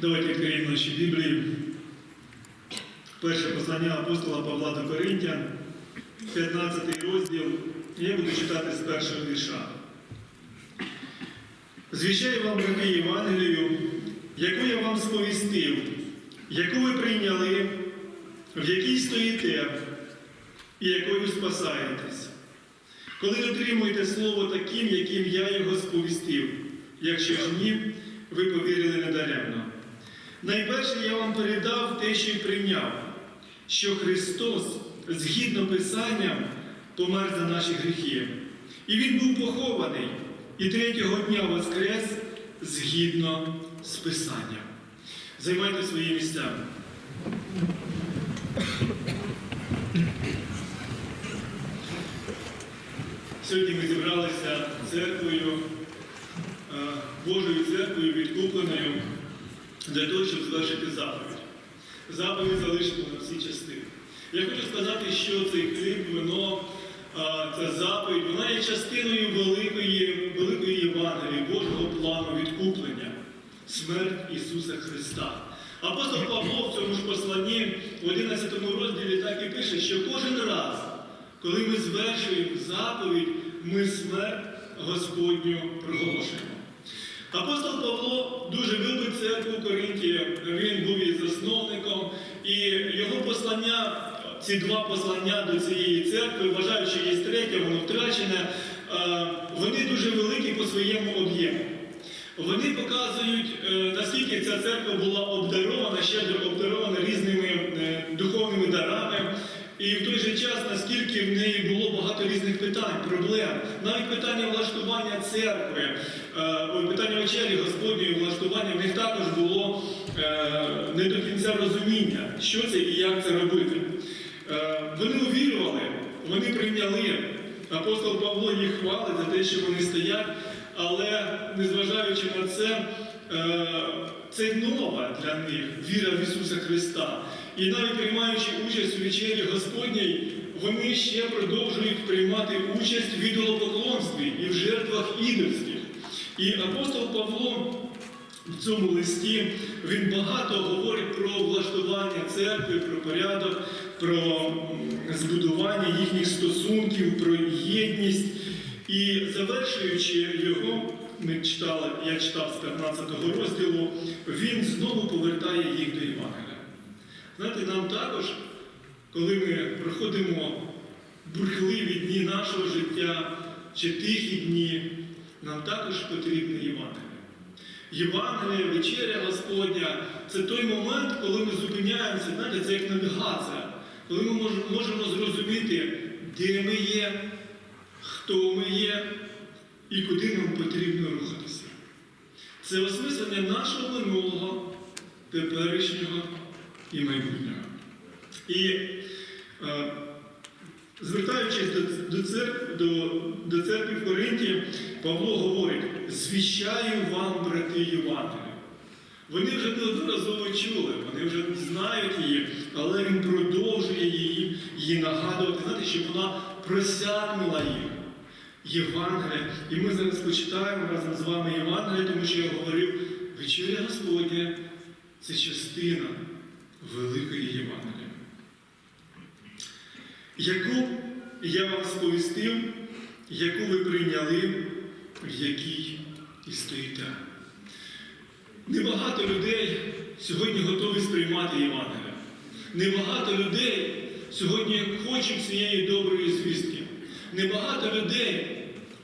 Давайте відкриємо наші Біблії. Перше послання апостола Павла до Коринтян, 15 розділ. Я буду читати з першого вірша. Звіщаю вам, брати, Євангелію, яку я вам сповістив, яку ви прийняли, в якій стоїте і якою спасаєтесь. Коли дотримуєте слово таким, яким я його сповістив, якщо ж ні, ви повірили недаремно. Найперше я вам передав те, що й прийняв, що Христос, згідно Писанням, помер за наші гріхи. І Він був похований, і третього дня воскрес згідно з Писанням. Займайте свої місця. Сьогодні ми зібралися церквою, е, Божою церквою відкупленою для того, щоб звершити заповідь. Заповідь залишено на всі частини. Я хочу сказати, що цей хліб, вино, ця заповідь, вона є частиною великої, великої Євангелії, Божого плану відкуплення, смерть Ісуса Христа. Апостол Павло в цьому ж посланні в 11 розділі так і пише, що кожен раз, коли ми звершуємо заповідь, ми смерть Господню проголошуємо. Апостол Павло дуже любить церкву Коринті, він був її засновником, і його послання, ці два послання до цієї церкви, вважаючи є третє, воно втрачене, е, вони дуже великі по своєму об'єму. Вони показують, е, наскільки ця церква була обдарована, щедро обдарована різними е, духовними дарами. І в той же час, наскільки в неї було багато різних питань, проблем, навіть питання влаштування церкви, е, питання вечері Господньої влаштування, в них також було е, не до кінця розуміння, що це і як це робити. Е, Вони увірували, вони прийняли. Апостол Павло їх хвалить за те, що вони стоять, але незважаючи на це, це нова для них віра в Ісуса Христа. І навіть приймаючи участь у вечері Господній, вони ще продовжують приймати участь в ідолопоклонстві і в жертвах ідольських. І апостол Павло в цьому листі він багато говорить про влаштування церкви, про порядок, про збудування їхніх стосунків, про єдність. І завершуючи його, ми читали, я читав з 15 розділу, він знову повертає їх до Євангелія. Знаєте, нам також, коли ми проходимо бурхливі дні нашого життя чи тихі дні, нам також потрібне Євангеліє. Євангеліє, вечеря Господня це той момент, коли ми зупиняємося, знаєте, це як навігація, коли ми можемо зрозуміти, де ми є, хто ми є і куди нам потрібно рухатися. Це осмислення нашого минулого, теперішнього і майбутнього. І е, звертаючись до, до, церкви, до, до церкви в Коринті, Павло говорить: звіщаю вам, брати Євангелію. Вони вже неодноразово чули, вони вже знають її, але він продовжує її, її нагадувати, знаєте, щоб вона просякнула їх. Євангелія. І ми зараз почитаємо разом з вами Євангелія, тому що я говорив, вечеря Господня це частина великої Євангелія. Яку я вам сповістив, яку ви прийняли, в якій і стоїте. Небагато людей сьогодні готові сприймати Євангелія. Небагато людей сьогодні хочуть цієї доброї звістки. Небагато людей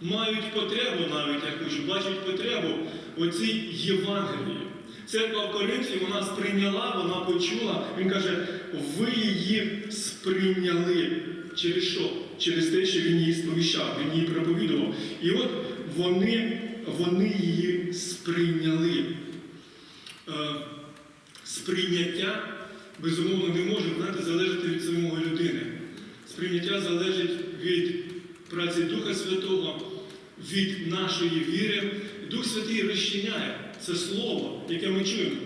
мають потребу навіть якусь, бачать потребу у цій Євангелії. Церква в Коринфі вона сприйняла, вона почула. Він каже, ви її сприйняли. Через що? Через те, що він її сповіщав, він її проповідував. І от вони, вони її сприйняли. Е, сприйняття, безумовно, не може знаєте, залежати від самої людини. Сприйняття залежить від праці Духа Святого, від нашої віри. Дух Святий розчиняє це слово, яке ми чуємо.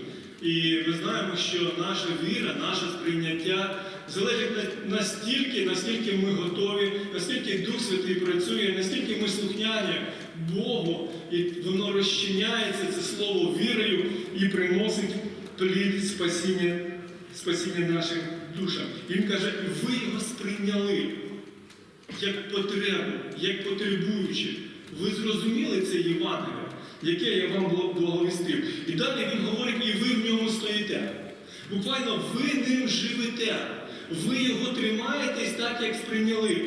І ми знаємо, що наша віра, наше сприйняття залежить настільки, наскільки ми готові, наскільки Дух Святий працює, наскільки ми слухняні Богу, і воно розчиняється, це слово вірою і приносить плід спасіння, спасіння нашим душам. Він каже, ви його сприйняли як потребу, як потребуючи. Ви зрозуміли це Євангеліє, яке я вам благовістив. І далі він говорить, і ви в ньому стоїте. Буквально ви ним живете. Ви його тримаєтесь так, як сприйняли.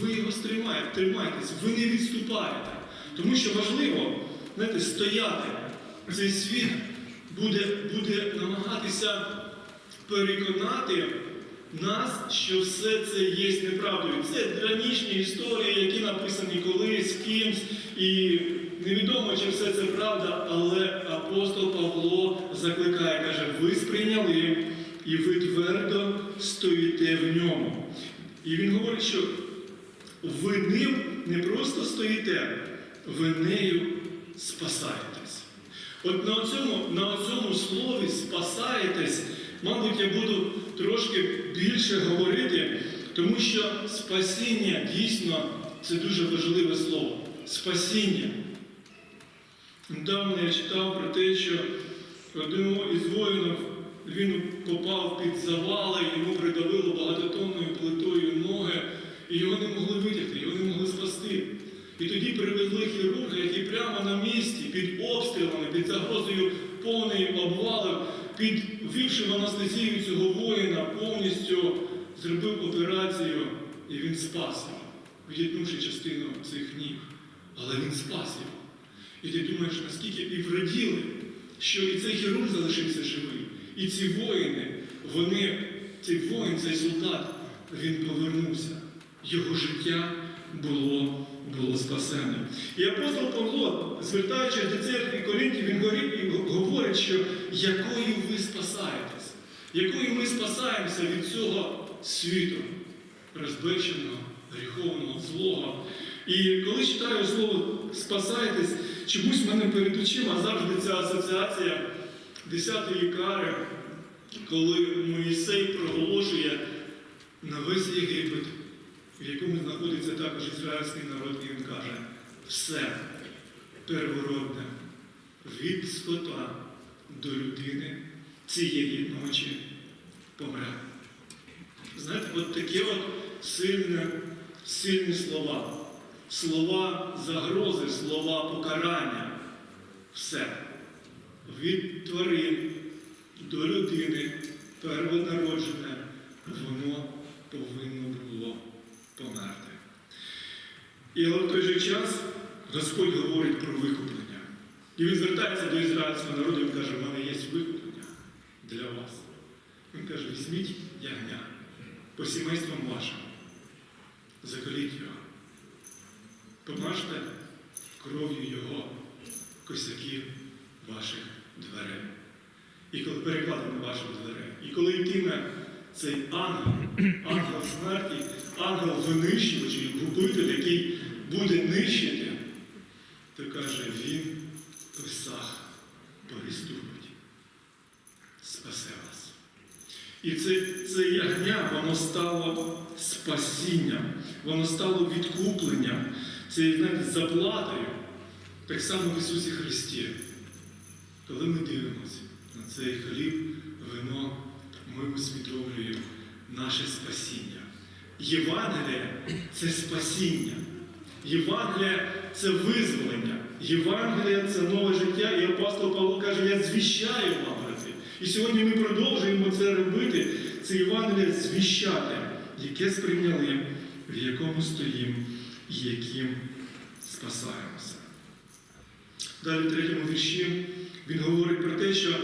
Ви його стримаєте, тримаєтесь, ви не відступаєте. Тому що важливо знаєте, стояти. Цей світ буде, буде намагатися переконати нас, що все це є неправдою. Це гранічні історії, які написані колись кимсь, і невідомо, чи все це правда, але апостол Павло закликає, каже, ви сприйняли і ви твердо стоїте в ньому. І він говорить, що ви ним не просто стоїте, ви нею спасаєтесь. От на цьому, на цьому слові спасаєтесь, мабуть, я буду трошки більше говорити, тому що спасіння дійсно це дуже важливе слово. Спасіння. Недавно я читав про те, що одного із воїнів він попав під завали, йому придавило багатотонною плитою ноги, і його не могли витягти, його не могли спасти. І тоді привезли хірурга, який прямо на місці, під обстрілами, під загрозою повної обвалів, під ввівши в анестезію цього воїна, повністю зробив операцію, і він спас його, відітнувши частину цих ніг. Але він спас його. І ти думаєш, наскільки і враділи, що і цей хірург залишився живий, і ці воїни, вони, цей воїн, цей солдат, він повернувся. Його життя було, було спасене. І апостол Павло, звертаючись до церкви Коринтів, він говорить, що якою ви спасаєтесь, якою ми спасаємося від цього світу, розбещеного, гріховного, злого. І коли читаю слово спасайтесь, чомусь мене перед очима завжди ця асоціація 10-ї кари, коли Моїсей проголошує на весь Єгипет, в якому знаходиться також ізраїльський народ, і він каже, все первородне від скота до людини цієї ночі помре. Знаєте, от такі от сильні, сильні слова. Слова загрози, слова покарання. Все. Від тварин до людини, первонароджене, воно повинно було померти. І але в той же час Господь говорить про викуплення. І він звертається до ізраїльського народу і каже, в мене є викуплення для вас. Він каже, візьміть ягня по сімействам вашим, заколіть його. Помажте кров'ю його косяків ваших дверей. І коли перекладено ваших дверей. І коли йтиме цей ангел, ангел смерті, ангел винищувач, губитель, який буде нищити, то каже, він писах переступить, спасе вас. І це, це ягня, воно стало спасінням, воно стало відкупленням, це знаєте, заплатою. Так само в Ісусі Христі. Коли ми дивимося на цей хліб, вино, ми усвідомлюємо наше спасіння. Євангеліє це спасіння. Євангеліє це визволення. Євангеліє це нове життя. І апостол Павло каже, я звіщаю вам, брати. І сьогодні ми продовжуємо це робити, це Євангеліє звіщати, яке сприйняли, в якому стоїмо яким спасаємося. Далі в третьому вірші він говорить про те, що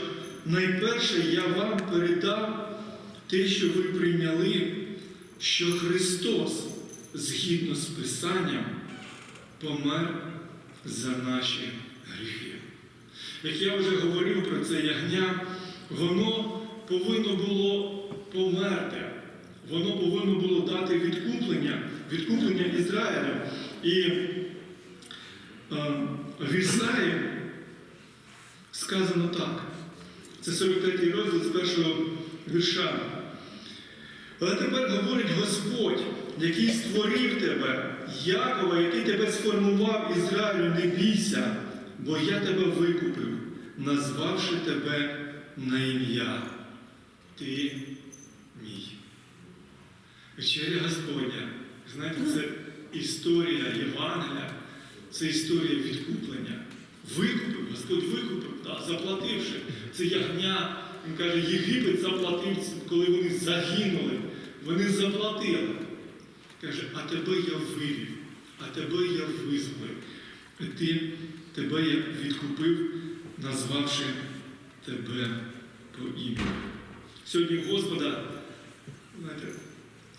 найперше я вам передав те, що ви прийняли, що Христос, згідно з Писанням, помер за наші гріхи. Як я вже говорив про це ягня, воно повинно було померти. Воно повинно було дати відкуплення, відкуплення Ізраїлю. І е, в Ісаї сказано так. Це 43 розділ з першого вірша. Але тепер говорить Господь, який створив тебе, Якова, який тебе сформував Ізраїлю, не бійся, бо я тебе викупив, назвавши тебе на ім'я. Ти. Вечеря Господня. Знаєте, це історія Євангелія, це історія відкуплення. Викупив, Господь викупив, да, заплативши. Це ягня, він каже, Єгипет заплатив, коли вони загинули. Вони заплатили. Каже, а тебе я вивів, а тебе я визволив. Ти, тебе я відкупив, назвавши тебе по ім'ю. Сьогодні Господа, знаєте,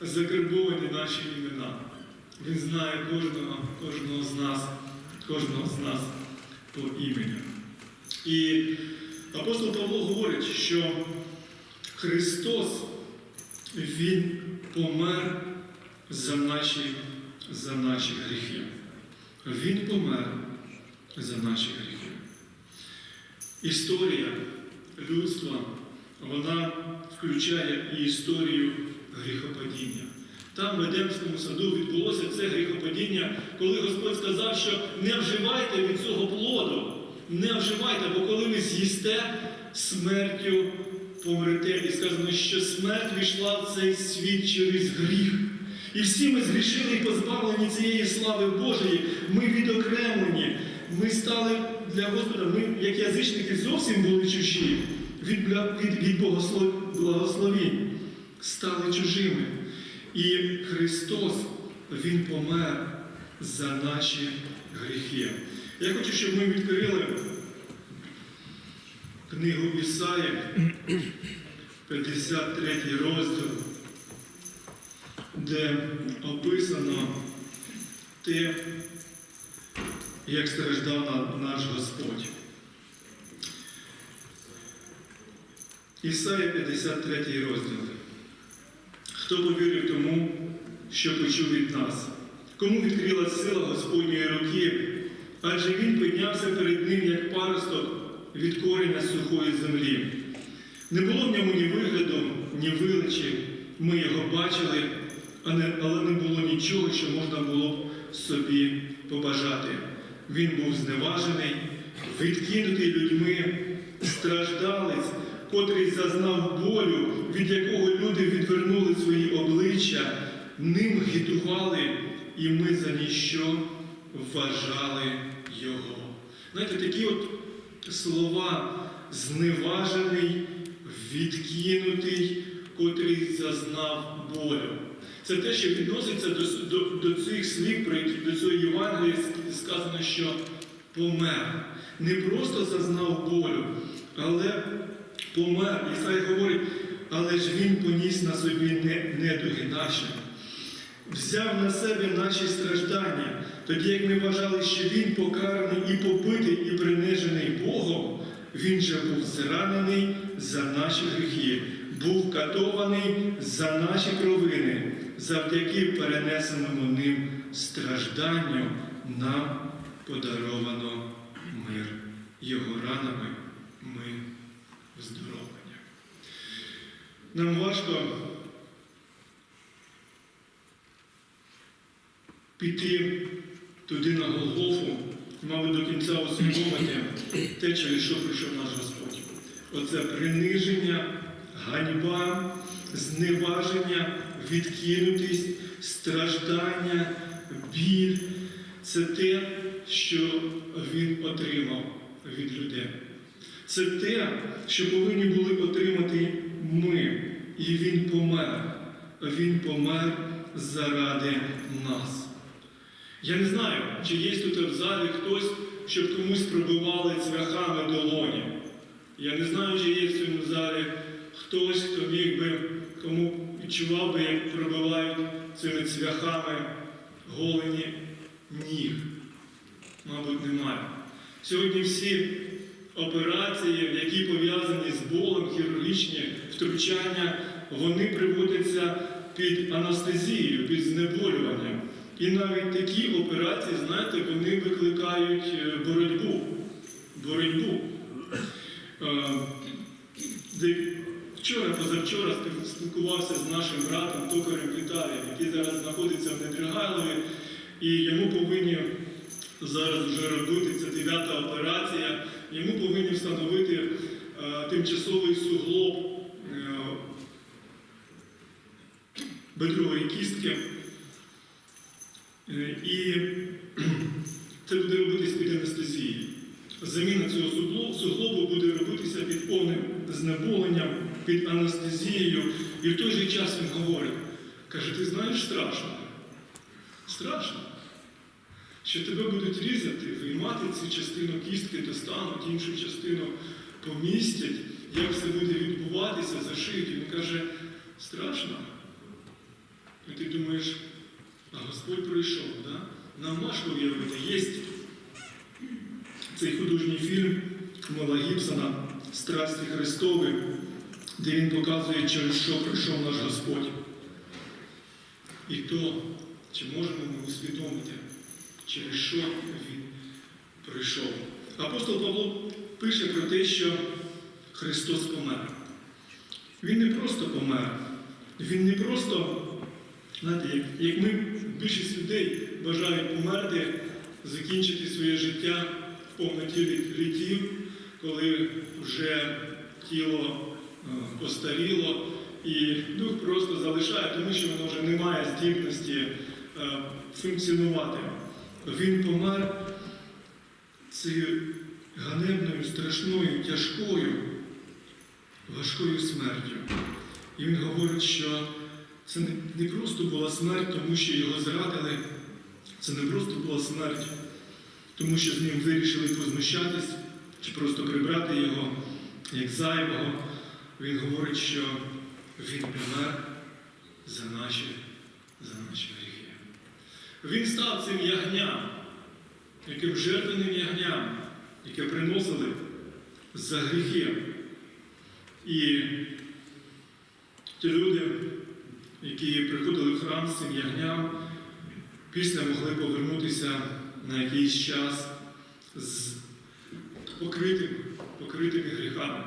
закарбовані наші імена. Він знає кожного, кожного з нас, кожного з нас по імені. І апостол Павло говорить, що Христос, Він помер за наші, за наші гріхи. Він помер за наші гріхи. Історія людства, вона включає і історію гріхопадіння. Там в Едемському саду відбулося це гріхопадіння, коли Господь сказав, що не вживайте від цього плоду, не вживайте, бо коли ви з'їсте, смертю помрете. І сказано, що смерть війшла в цей світ через гріх. І всі ми згрішили і позбавлені цієї слави Божої. Ми відокремлені. Ми стали для Господа, ми, як язичники, зовсім були чужі від, від, від благословінь, стали чужими. І Христос, Він помер за наші гріхи. Я хочу, щоб ми відкрили книгу Ісаї, 53 розділ, де описано те, як страждав наш Господь. Ісая 53 розділ. Хто повірив тому, що почув від нас? Кому відкрила сила Господньої руки? Адже він піднявся перед ним, як паросток від кореня сухої землі. Не було в ньому ні вигляду, ні величі. Ми його бачили, але не було нічого, що можна було б собі побажати. Він був зневажений, відкинутий людьми, страждалець, котрий зазнав болю, від якого люди відвернули свої обличчя, ним гідували, і ми за ніщо вважали його. Знаєте, такі от слова зневажений, відкинутий, котрий зазнав болю. Це те, що відноситься до, до, до цих слів, про які до цього Євангелія сказано, що помер. Не просто зазнав болю, але помер. Ісай говорить, але ж він поніс на собі не- недуги наші. Взяв на себе наші страждання, тоді як ми вважали, що він покараний і побитий, і принижений Богом, він же був зранений за наші гріхи, був катований за наші провини, завдяки перенесеному ним стражданню нам подаровано мир. Його ранами ми вздоровлення. Нам важко піти туди на Голгофу, мабуть, до кінця усвідомити те, через що прийшов наш Господь. Оце приниження, ганьба, зневаження, відкинутість, страждання, біль. Це те, що він отримав від людей. Це те, що повинні були отримати ми. І він помер. Він помер заради нас. Я не знаю, чи є тут в залі хтось, щоб комусь пробивали цвяхами долоні. Я не знаю, чи є в цьому залі хтось, хто міг би, кому відчував би, як пробивають цими цвяхами голені ніг. Мабуть, немає. Сьогодні всі операції, які пов'язані з болем, хірургічні втручання, вони приводяться під анестезією, під знеболюванням. І навіть такі операції, знаєте, вони викликають е, боротьбу. Боротьбу. Е, Вчора, позавчора спілкувався з нашим братом Токарем Віталієм, який зараз знаходиться в Недригайлові, і йому повинні зараз вже робити ця дев'ята операція. Йому повинні встановити е, тимчасовий суглоб е, бедрової кістки. Е, І це буде робитись під анестезією. Заміна цього сугло- суглобу буде робитися під повним знеболенням, під анестезією. І в той же час він говорить, каже, ти знаєш страшно. Страшно, що тебе будуть різати, виймати цю частину кістки, достануть, іншу частину помістять, як все буде відбуватися, зашиють. І Він каже, страшно. І ти думаєш, а Господь прийшов, да? нам важко уявити. Є цей художній фільм Мела Гібсона Страсті Христові, де він показує, через що прийшов наш Господь. І то, чи можемо ми усвідомити, через що він прийшов. Апостол Павло пише про те, що Христос помер. Він не просто помер, він не просто, знаєте, як, як ми, більшість людей бажають померти, закінчити своє життя в повноті літів, коли вже тіло е, постаріло, і дух просто залишає, тому що воно вже не має здібності е, функціонувати. Він помер цією ганебною, страшною, тяжкою, важкою смертю. І він говорить, що це не, просто була смерть, тому що його зрадили, це не просто була смерть, тому що з ним вирішили познущатись чи просто прибрати його як зайвого. Він говорить, що він помер за наші, за наші гріхи. Він став цим ягням, яким жертвеним ягням, яке приносили за гріхи. І ті люди, які приходили в храм з цим ягням, після могли повернутися на якийсь час з покритим, покритими гріхами.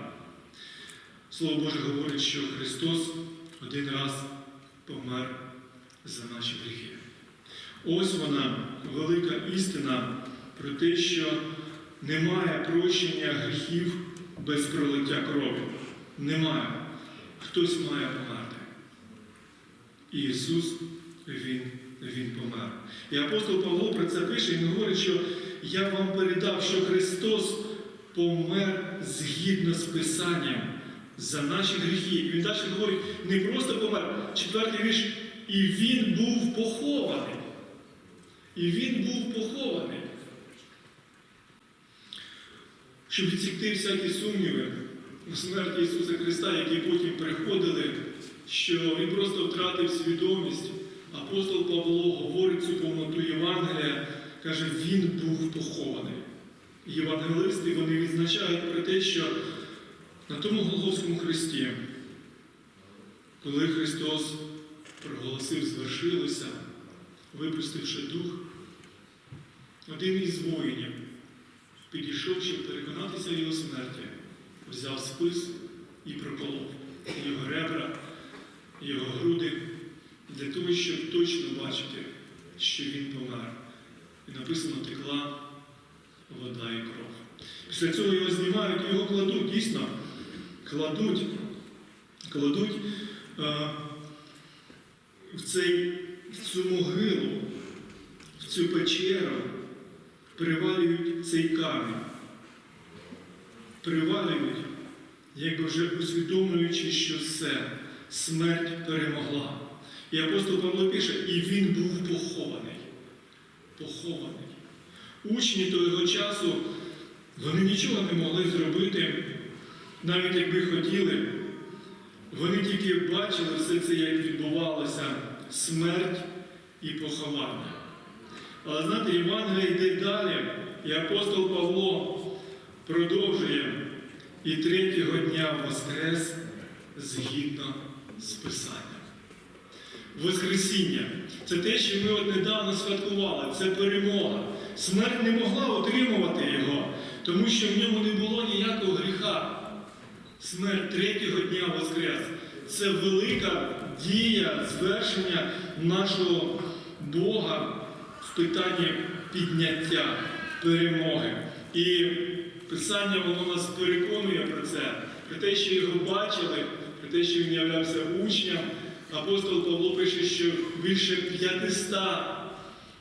Слово Боже говорить, що Христос один раз помер за наші гріхи. Ось вона, велика істина про те, що немає прощення гріхів без пролиття крові. Немає. Хтось має померти. І Ісус, Він, Він помер. І апостол Павло про це пише, він говорить, що я вам передав, що Христос помер згідно з Писанням за наші гріхи. І він далі говорить, не просто помер, четвертий вірш, і він був похований. І він був похований. Щоб відсікти всякі сумніви у смерті Ісуса Христа, які потім приходили, що Він просто втратив свідомість. Апостол Павло говорить цю повноту Євангелія, каже, Він був похований. Євангелисти вони відзначають про те, що на тому Голгофському хресті, коли Христос проголосив, звершилося, випустивши дух, один із воїнів, підійшов, щоб переконатися його смерті, взяв спис і проколов його ребра, його груди, для того, щоб точно бачити, що він помер. І написано текла вода і кров. Після цього його знімають і його кладуть, дійсно, кладуть, кладуть е, в, цей, в цю могилу, в цю печеру, привалюють цей камінь. Привалюють, якби вже усвідомлюючи, що все, смерть перемогла. І апостол Павло пише, і він був похований. Похований. Учні того часу, вони нічого не могли зробити, навіть якби хотіли. Вони тільки бачили все це, як відбувалося смерть і поховання. Але знаєте, Євангелія йде далі, і апостол Павло продовжує і третього дня воскрес згідно з Писанням. Воскресіння це те, що ми от недавно святкували, це перемога. Смерть не могла отримувати його, тому що в ньому не було ніякого гріха. Смерть третього дня воскрес. Це велика дія звершення нашого Бога в питанні підняття, перемоги. І Писання воно нас переконує про це, про те, що його бачили, про те, що він являвся учнем. Апостол Павло пише, що більше 500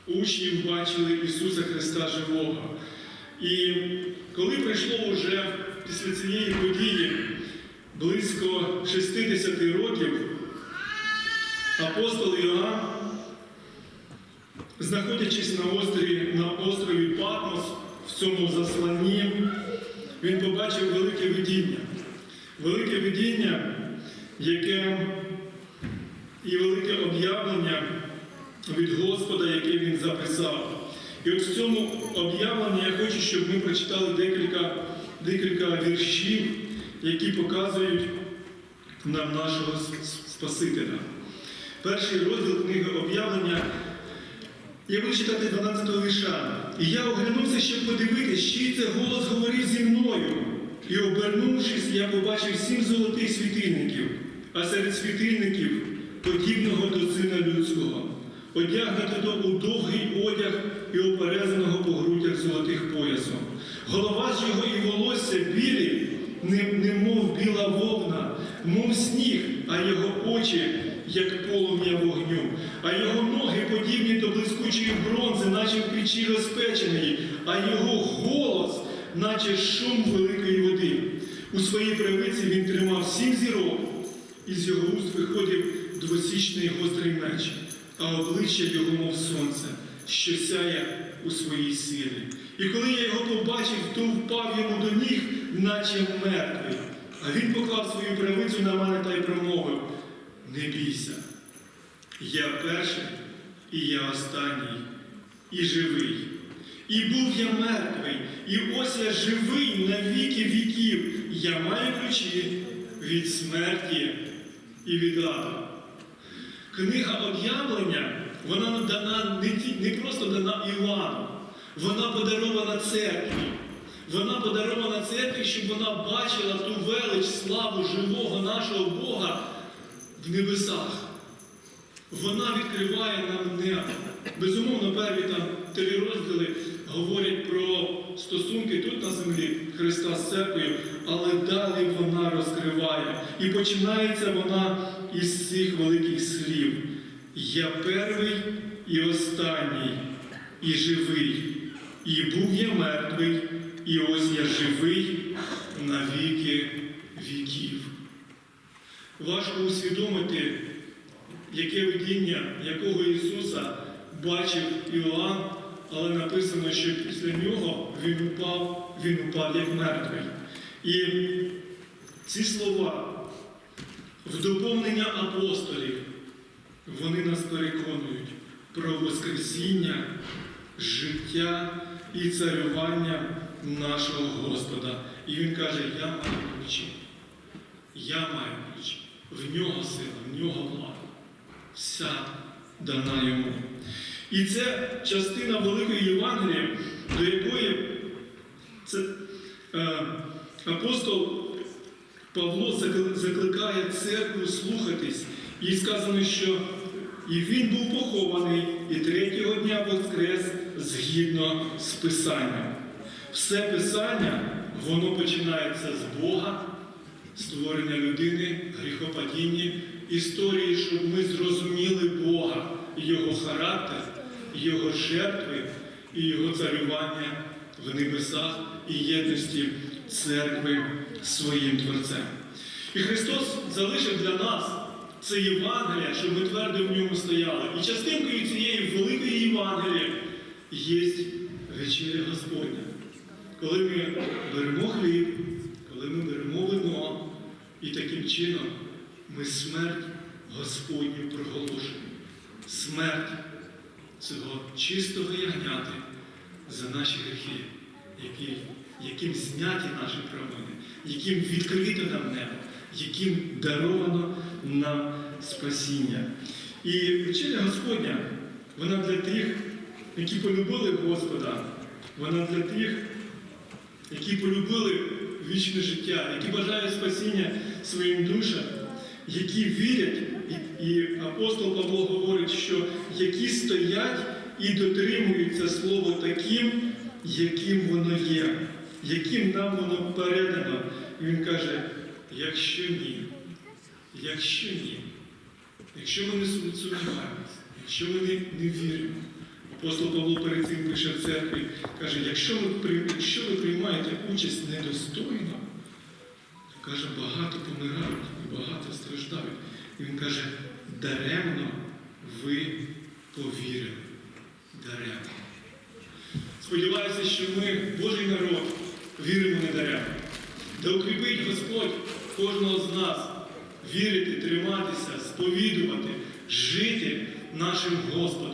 учнів бачили Ісуса Христа живого. І коли прийшло вже після цієї події близько 60 років, апостол Іоанн, знаходячись на острові, на острові Патмос, в цьому засланні, він побачив велике видіння. Велике видіння, яке і велике об'явлення від Господа, яке він записав. І от в цьому об'явленні я хочу, щоб ми прочитали декілька, декілька віршів, які показують нам нашого Спасителя. Перший розділ книги об'явлення. Я буду читати 12 вірша. І я оглянувся, щоб подивитися, чий це голос говорив зі мною. І обернувшись, я побачив сім золотих світильників, а серед світильників подібного до сина людського, одягнутого у довгий одяг і оперезаного по грудях золотих поясом. Голова ж його і волосся білі, не- немов біла вовна, мов сніг, а його очі, як полум'я вогню, а його ноги подібні до блискучої бронзи, наче в печі розпеченої, а його голос, наче шум великої води. У своїй правиці він тримав сім зірок, із його уст виходив двосічний гострий меч, а обличчя його, мов сонце, що сяє у своїй силі. І коли я його побачив, то впав йому до ніг, наче мертвий. А він поклав свою правицю на мене та й промовив: Не бійся, я перший і я останній, і живий. І був я мертвий, і ось я живий на віки віків. Я маю ключі від смерті і від аду. Книга об'явлення, вона дана не, просто дана Івану, вона подарована церкві. Вона подарована церкві, щоб вона бачила ту велич, славу живого нашого Бога в небесах. Вона відкриває нам небо. Безумовно, перві там три розділи говорять про стосунки тут на землі Христа з церквою, але далі вона розкриває. І починається вона із цих великих слів. Я перший і останній, і живий, і був я мертвий, і ось я живий на віки віків. Важко усвідомити, яке видіння, якого Ісуса бачив Іоанн, але написано, що після нього він упав, він упав як мертвий. І ці слова в доповнення апостолів, вони нас переконують про Воскресіння, життя і царювання нашого Господа. І Він каже, я маю ключі. Я маю ключі. В нього сила, в нього влада. Вся дана йому. І це частина Великої Євангелії, до якої це, е, апостол Павло закликає церкву слухатись. І сказано, що і він був похований, і третього дня воскрес згідно з Писанням. Все Писання, воно починається з Бога, створення людини, гріхопадіння, історії, щоб ми зрозуміли Бога, Його характер, Його жертви і Його царювання в небесах і єдності церкви своїм Творцем. І Христос залишив для нас це Євангелія, щоб ми твердо в ньому стояли. І частинкою цієї великої Євангелії є вечеря Господня. Коли ми беремо хліб, коли ми беремо вино, і таким чином ми смерть Господню проголошуємо. Смерть цього чистого ягняти за наші гріхи, які, яким зняті наші провини, яким відкрито нам небо, яким даровано нам спасіння. І вечеря Господня, вона для тих, які полюбили Господа, вона для тих, які полюбили вічне життя, які бажають спасіння своїм душам, які вірять, і, апостол Павло говорить, що які стоять і дотримуються Слово таким, яким воно є. яким нам воно передано. І він каже, якщо ні, якщо ні, якщо ми не сумніваємося, якщо ми не, не віримо, апостол Павло перед цим пише в церкві, каже, якщо ви, якщо ви приймаєте участь недостойно, то каже, багато помирають і багато страждають. І він каже, даремно ви повірили. Даремно. Сподіваюся, що ми, Божий народ, віримо не даремно. Да укріпить Господь кожного з нас вірити, триматися, сповідувати, жити нашим Господом.